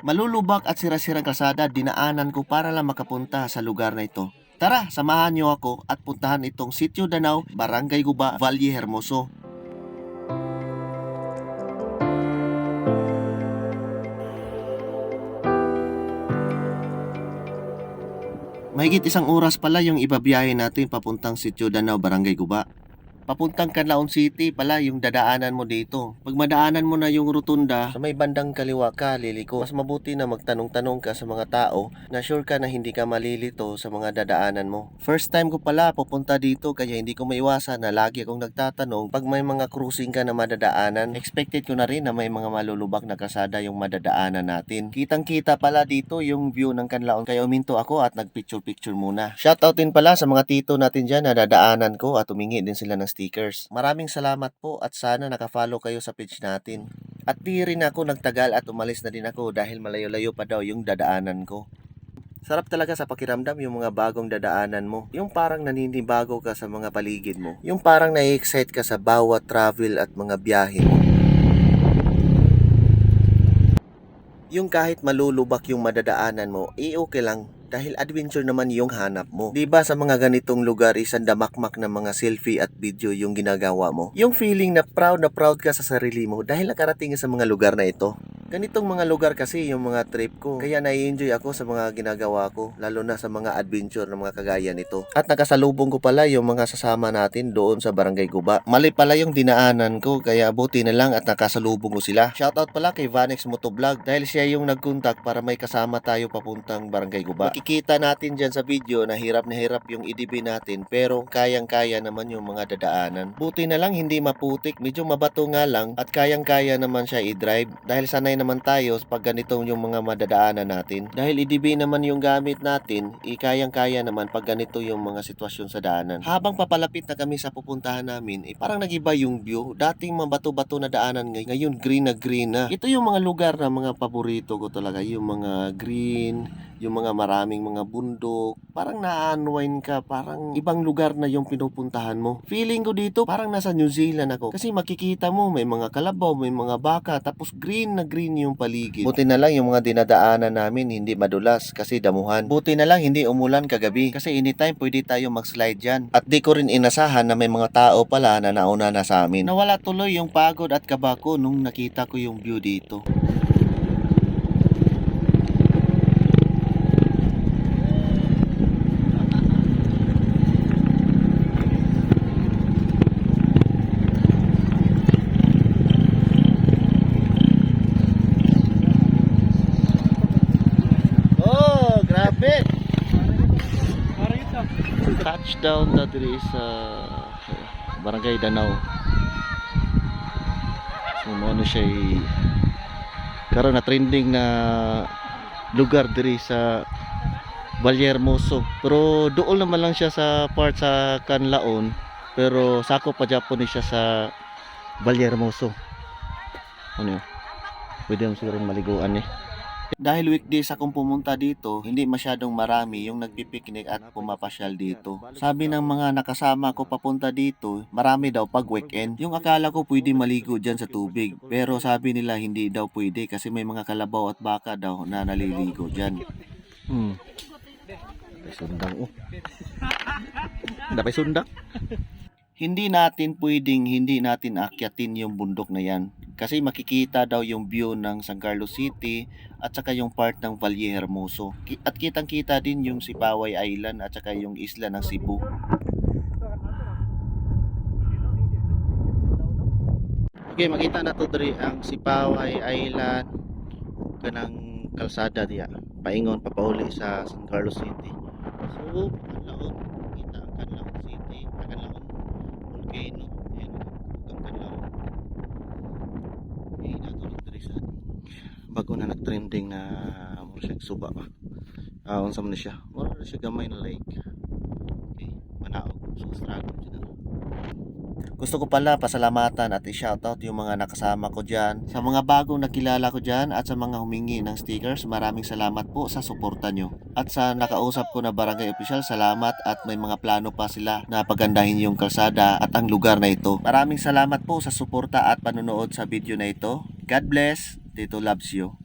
Malulubak at sira-sirang kalsada dinaanan ko para lang makapunta sa lugar na ito. Tara, samahan niyo ako at puntahan itong Sitio Danau, Barangay Guba, Valle Hermoso. Mahigit isang oras pala yung ibabiyahe natin papuntang Sitio Danau, Barangay Guba. Papuntang Canlaon City pala yung dadaanan mo dito. Pag madaanan mo na yung rotunda, sa may bandang kaliwa ka, liliko. Mas mabuti na magtanong-tanong ka sa mga tao na sure ka na hindi ka malilito sa mga dadaanan mo. First time ko pala pupunta dito kaya hindi ko maiwasan na lagi akong nagtatanong pag may mga cruising ka na madadaanan. Expected ko na rin na may mga malulubak na kasada yung madadaanan natin. Kitang-kita pala dito yung view ng Canlaon kaya uminto ako at nagpicture-picture muna. Shoutout din pala sa mga tito natin dyan na dadaanan ko at humingi din sila ng stickers. Maraming salamat po at sana nakafollow kayo sa page natin. At di rin ako nagtagal at umalis na din ako dahil malayo-layo pa daw yung dadaanan ko. Sarap talaga sa pakiramdam yung mga bagong dadaanan mo. Yung parang naninibago ka sa mga paligid mo. Yung parang nai-excite ka sa bawat travel at mga biyahe mo. Yung kahit malulubak yung madadaanan mo, eh okay lang. Dahil adventure naman yung hanap mo. 'Di ba sa mga ganitong lugar isang damakmak na mga selfie at video yung ginagawa mo. Yung feeling na proud na proud ka sa sarili mo dahil nakarating ka sa mga lugar na ito. Ganitong mga lugar kasi yung mga trip ko. Kaya nai-enjoy ako sa mga ginagawa ko, lalo na sa mga adventure na mga kagaya nito. At nakasalubong ko pala yung mga sasama natin doon sa Barangay Guba. Mali pala yung dinaanan ko, kaya buti na lang at nakasalubong ko sila. Shoutout pala kay Vanex Motovlog dahil siya yung nagkontak para may kasama tayo papuntang Barangay Guba. Makikita natin dyan sa video na hirap na hirap yung idibin natin pero kayang-kaya naman yung mga dadaanan. Buti na lang hindi maputik, medyo mabato nga lang at kayang-kaya naman siya i-drive dahil sanay naman tayo pag ganito yung mga madadaanan natin. Dahil idibin naman yung gamit natin, ikayang-kaya naman pag ganito yung mga sitwasyon sa daanan. Habang papalapit na kami sa pupuntahan namin, eh, parang nagiba yung view. Dating mabato-bato na daanan ngay- ngayon green na green na. Ito yung mga lugar na mga paborito ko talaga, yung mga green, yung mga maraming mga bundok, parang na-unwind ka, parang ibang lugar na yung pinupuntahan mo. Feeling ko dito, parang nasa New Zealand ako. Kasi makikita mo, may mga kalabaw, may mga baka, tapos green na green yung paligid. Buti na lang yung mga dinadaanan namin hindi madulas kasi damuhan. Buti na lang hindi umulan kagabi kasi anytime pwede tayo mag-slide dyan. At di ko rin inasahan na may mga tao pala na nauna na sa amin. Nawala tuloy yung pagod at kaba ko nung nakita ko yung view dito. Oh, grabe! Touchdown na diri sa Barangay Danau. So, ano siya karon na trending na lugar diri sa Valle Hermoso. Pero dool naman lang siya sa part sa Canlaon. Pero sakop pa Japon siya sa Valle Hermoso. Ano yun? Pwede mo siguro maliguan eh. Dahil weekdays akong pumunta dito, hindi masyadong marami yung nagpipiknik at pumapasyal dito. Sabi ng mga nakasama ko papunta dito, marami daw pag weekend. Yung akala ko pwede maligo dyan sa tubig. Pero sabi nila hindi daw pwede kasi may mga kalabaw at baka daw na naliligo dyan. Hmm. May sundang oh. Dapat sundang? Hindi natin pwedeng hindi natin akyatin yung bundok na yan. Kasi makikita daw yung view ng San Carlos City at saka yung part ng Valle Hermoso. At kitang-kita din yung Sipaway Island at saka yung isla ng Cebu. Okay, makita na to diri ang Sipaway Island kanang kalsada diya. Paingon papauli sa San Carlos City. So, Canlaon, kita ang Canlaon City, ah, Canlaon volcano. Ayan, ang Canlaon. Eh, natulog diri sa bago na nag-trending na mo siya suba ba. Ah, unsa man siya? Na siya gamay na lake. Okay, manaog. So, struggle siya na. Gusto ko pala pasalamatan at i-shoutout yung mga nakasama ko dyan. Sa mga bagong nakilala ko dyan at sa mga humingi ng stickers, maraming salamat po sa suporta nyo. At sa nakausap ko na barangay official, salamat at may mga plano pa sila na pagandahin yung kalsada at ang lugar na ito. Maraming salamat po sa suporta at panonood sa video na ito. God bless. Tito loves you.